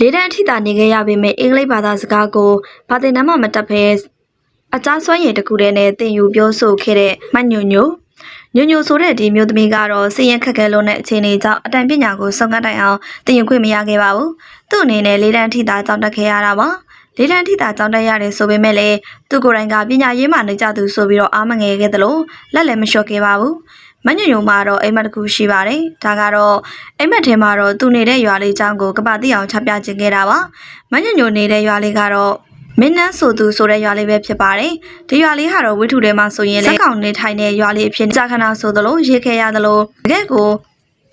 လေးတန်းအထိတာနေခဲ့ရပေမဲ့အင်္ဂလိပ်ဘာသာစကားကိုဘာသင်တမ်းမှမတက်ဘဲအကြားစွမ်းရည်တစ်ခုတည်းနဲ့သင်ယူပြောဆိုခဲ့တဲ့မညွညွညွညွဆိုတဲ့ဒီမျိုးသမီးကတော့စည်ရင်ခက်ခဲလုံးတဲ့အခြေအနေကြောင့်အတန်ပညာကိုစုံကတိုင်အောင်သင်ယူခွင့်မရခဲ့ပါဘူး။သူ့အနေနဲ့လေးတန်းအထိတာကြောင်းတက်ခဲ့ရတာပါ။လေးတန်းအထိတာကြောင်းတက်ရတယ်ဆိုပေမဲ့လည်းသူကိုယ်တိုင်ကပညာရေးမှနေကြသူဆိုပြီးတော့အားမငယ်ခဲ့သလိုလက်လည်းမလျှော့ခဲ့ပါဘူး။ မညွညွမှာတော့အိမ်မက်တစ်ခုရှိပါတယ်။ဒါကတော့အိမ်မက်ထဲမှာတော့သူနေတဲ့ရွာလေးချောင်းကိုကပတိအောင်ချပြခြင်းခဲ့တာပါ။မညွညွနေတဲ့ရွာလေးကတော့မင်းနန်းဆိုသူဆိုတဲ့ရွာလေးပဲဖြစ်ပါတယ်။ဒီရွာလေးဟာတော့ဝိထုထဲမှာဆိုရင်လက်ကောင်နေထိုင်တဲ့ရွာလေးအဖြစ်ကြာခဏဆိုသလိုရေးခဲ့ရသလိုတကယ့်ကို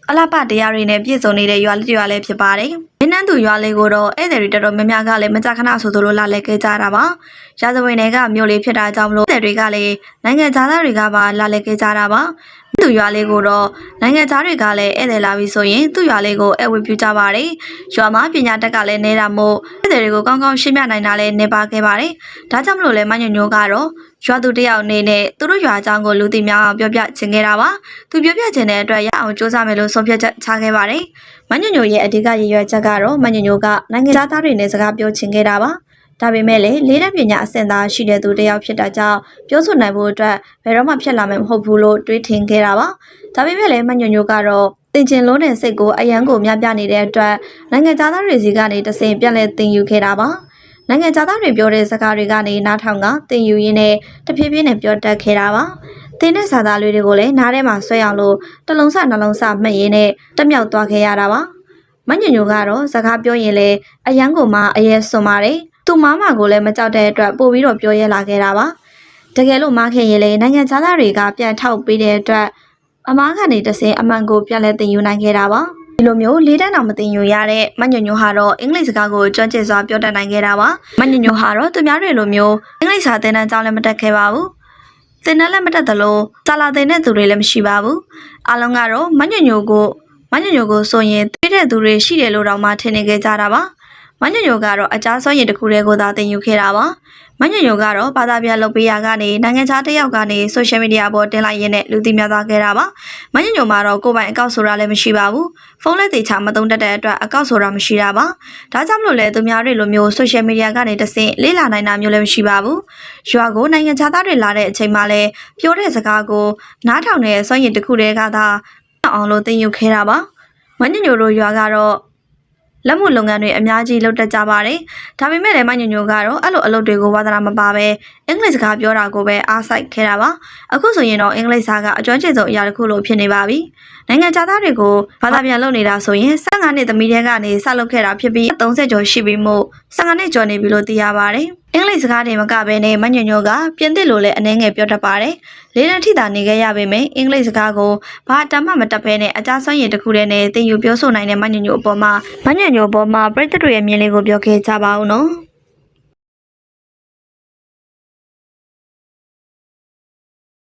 အလားပတရားတွေနဲ့ပြည့်စုံနေတဲ့ရွာလေးတစ်ရွာလေးဖြစ်ပါတယ်။မင်းနန်းသူရွာလေးကိုတော့ဧည့်သည်တွေတော်တော်များများကလည်းမကြာခဏဆိုသလိုလာလဲခဲ့ကြတာပါ။ရာဇဝင်တွေကမြို့လေးဖြစ်တာကြောင့်မလို့ဧည့်သည်တွေကလည်းနိုင်ငံသားတွေကပါလာလဲခဲ့ကြတာပါ။ သူ့ရွာလေးကိုတော့နိုင်ငံသားတွေကလည်းဧည့်သည်လာပြီဆိုရင်သူ့ရွာလေးကိုဧည့်ဝတ်ပြုကြပါတယ်။ရွာမှာပညာတက်ကလည်းနေတာမို့ဧည့်သည်တွေကိုကောင်းကောင်းရှင်းပြနိုင်တာလည်းနေပါခဲ့ပါတယ်။ဒါကြောင့်မလို့လဲမညွညိုကတော့ရွာသူတယောက်အနေနဲ့သူတို့ရွာအကြောင်းကိုလူသိများအောင်ပြောပြချင်ခဲ့တာပါ။သူပြောပြချင်တဲ့အတွက်ရအောင်စူးစမ်းမယ်လို့ဆုံးဖြတ်ချက်ချခဲ့ပါတယ်။မညွညိုရဲ့အဓိကရည်ရွယ်ချက်ကတော့မညွညိုကနိုင်ငံသားတွေနဲ့စကားပြောချင်ခဲ့တာပါ။ ဒါပေမဲ့လည်းလေးတဲ့ပညာအဆင့်သားရှိတဲ့သူတစ်ယောက်ဖြစ်တာကြောင့်ပြောဆိုနိုင်ဖို့အတွက်ဘယ်တော့မှဖြစ်လာမယ်မဟုတ်ဘူးလို့တွေးထင်ခဲ့တာပါ။ဒါပေမဲ့လည်းမညွညွကတော့တင်ကျင်လုံးတဲ့စိတ်ကိုအယံကိုမြပြနေတဲ့အတွက်နိုင်ငံသားတွေစီကနေတဆင်ပြန်လဲတင်ယူခဲ့တာပါ။နိုင်ငံသားတွေပြောတဲ့စကားတွေကနေနားထောင်ကတင်ယူရင်းနဲ့တဖြည်းဖြည်းနဲ့ပြောတတ်ခဲ့တာပါ။တင်တဲ့စာသားလေးတွေကိုလည်းနားထဲမှာဆွဲအောင်လို့တစ်လုံးစနှလုံးစမှတ်ရင်းနဲ့တက်မြောက်သွားခဲ့ရတာပါ။မညညိုကတော့စကားပြောရင်လည်းအယံကိုမှအရေးစွန်ပါတယ်။ သူ့မမကိုလည်းမကြောက်တဲ့အတွက်ပို့ပြီးတော့ပြောရဲလာခဲ့တာပါ။တကယ်လို့မခင်ရင်လည်းနိုင်ငံသားတွေကပြန်ထောက်ပေးတဲ့အတွက်အမားကနေတဆင်အမှန်ကိုပြန်လဲတင်ယူနိုင်ခဲ့တာပါ။ဒီလိုမျိုးလေးတန်းအောင်မတင်ယူရတဲ့မညညိုဟာတော့အင်္ဂလိပ်စကားကိုကျွမ်းကျင်စွာပြောတတ်နိုင်ခဲ့တာပါ။မညညိုဟာတော့သူများတွေလိုမျိုးအင်္ဂလိပ်စာသင်တန်းကျောင်းလည်းမတက်ခဲ့ပါဘူး။သင်တန်းလည်းမတက်သလိုစာလာသင်တဲ့သူတွေလည်းမရှိပါဘူး။အားလုံးကတော့မညညိုကိုမညညိုကိုဆိုရင်သိတဲ့သူတွေရှိတယ်လို့တော့မှထင်နေခဲ့ကြတာပါ။ မညညိုကတော့အကြမ်းစွမ်းရည်တစ်ခုတည်းကိုသာသင်ယူခဲ့တာပါ။မညညိုကတော့ဘာသာပြန်လုပ်ပေးရကနေနိုင်ငံခြားတစ်ယောက်ကနေဆိုရှယ်မီဒီယာပေါ်တင်လိုက်ရင်းနဲ့လူသိများသွားခဲ့တာပါ။မညညိုမှာတော့ကိုယ်ပိုင်အကောင့်ဆိုတာလည်းမရှိပါဘူး။ဖုန်းလက်သေးချမသုံးတတ်တဲ့အတွက်အကောင့်ဆိုတာမရှိတာပါ။ဒါကြောင့်မလို့လဲသူများတွေလိုမျိုးဆိုရှယ်မီဒီယာကနေတဆင့်လေ့လာနိုင်တာမျိုးလည်းမရှိပါဘူး။ရွာကိုနိုင်ငံခြားသားတွေလာတဲ့အချိန်မှလည်းပြောတဲ့စကားကိုနားထောင်တဲ့စွမ်းရည်တစ်ခုတည်းကသာအောင်လို့သင်ယူခဲ့တာပါ။မညညိုတို့ရွာကတော့ လက်မှုလုပ်ငန်းတွေအများကြီးလုပ်တတ်ကြပါတယ်။ဒါပေမဲ့လည်းမညညိုကတော့အဲ့လိုအလုပ်တွေကိုဝါသနာမပါပဲအင်္ဂလိပ်စကားပြောတာကိုပဲအားစိုက်ခဲ့တာပါ။အခုဆိုရင်တော့အင်္ဂလိပ်စာကအကျွမ်းကျင်ဆုံးအရာတစ်ခုလိုဖြစ်နေပါပြီ။နိုင်ငံခြားသားတွေကိုဘာသာပြန်လုပ်နေတာဆိုရင်15နှစ်သမီးတဲကနေစလုပ်ခဲ့တာဖြစ်ပြီး30ကျော်ရှိပြီမို့15နှစ်ကျော်နေပြီလို့သိရပါတယ်။ အင်္ဂလိပ်စကားတွေမကဘဲနဲ့မညညိုကပြင်သစ်လိုလည်းအနှဲငယ်ပြောတတ်ပါတယ်။လေးတန်းထိတာနေခဲ့ရပေမဲ့အင်္ဂလိပ်စကားကိုဘာအတမ်းမှမတက်ဘဲနဲ့အကြမ်းစွမ်းရည်တစ်ခုတည်းနဲ့သင်ယူပြောဆိုနိုင်တဲ့မညညိုအပေါ်မှာမညညိုအပေါ်မှာပြည်သက်တွေရဲ့မြင်လေးကိုပြောခဲ့ကြပါဦးနော်။